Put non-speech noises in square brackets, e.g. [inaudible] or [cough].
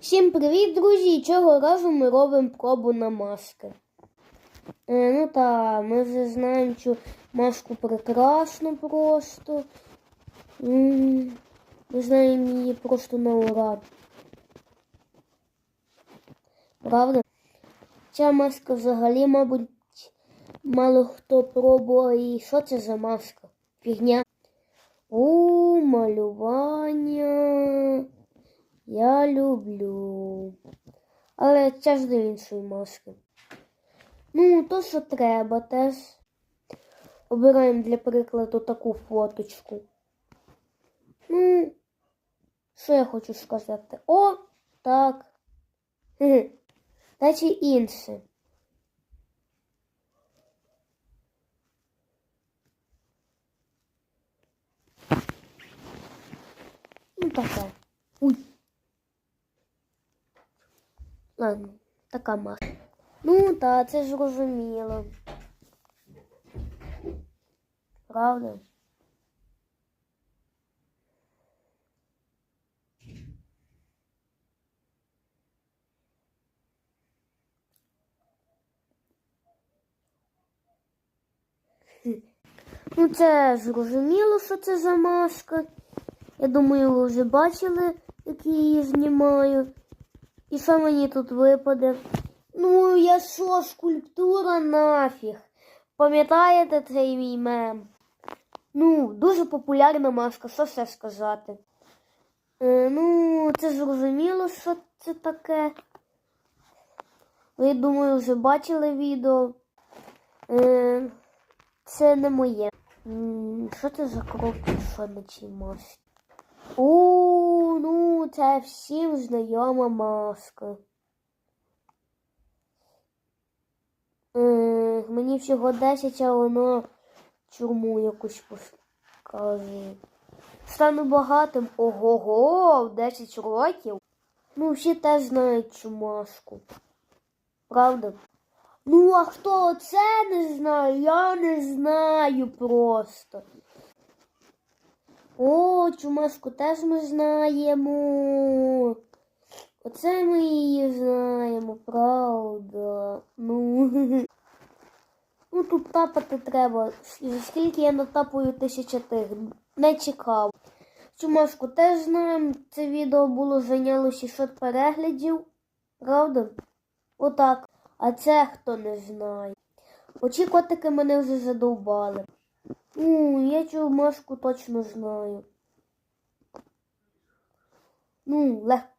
Всім привіт, друзі! І Цього разу ми робимо пробу на маски. Е, ну та, ми вже знаємо цю маску прекрасно просто. Ми знаємо її просто на ура. Правда? Ця маска взагалі, мабуть, мало хто пробував. І що це за маска? Фігня. У малювання. Я люблю. Але це ж до іншої маски. Ну, то, що треба теж. Обираємо для прикладу таку фоточку. Ну, що я хочу сказати? О, так. Та чи інше. Ну, таке. Уй. Ладно, така маска. Ну, та, це зрозуміло. Правда? Ну, це зрозуміло, що це за маска. Я думаю, ви вже бачили, як я її знімаю. І що мені тут випаде? Ну, я що, скульптура нафіг. Пам'ятаєте цей мій мем? Ну, дуже популярна маска, що ще сказати. Е, ну, це зрозуміло, що це таке. Ви, думаю, вже бачили відео. Е, це не моє. Що це за кропки, що на цій масці? Ну, це всім знайома маска. Е, мені всього 10, а воно чурму якусь показує. Стану багатим. Ого-го, в 10 років. Ну, всі теж знають цю маску. Правда? Ну, а хто це не знає? Я не знаю просто. О, цю маску теж ми знаємо. Оце ми її знаємо, правда. Ну, [laughs] ну тут тапати треба. Скільки я натапую тисяча тих. Не цікаво. Цю маску теж знаємо. Це відео було зайняло 600 переглядів. Правда? Отак. А це хто не знає. Оці котики мене вже задовбали. Ну, я цю маску точно знаю. Ну, легко.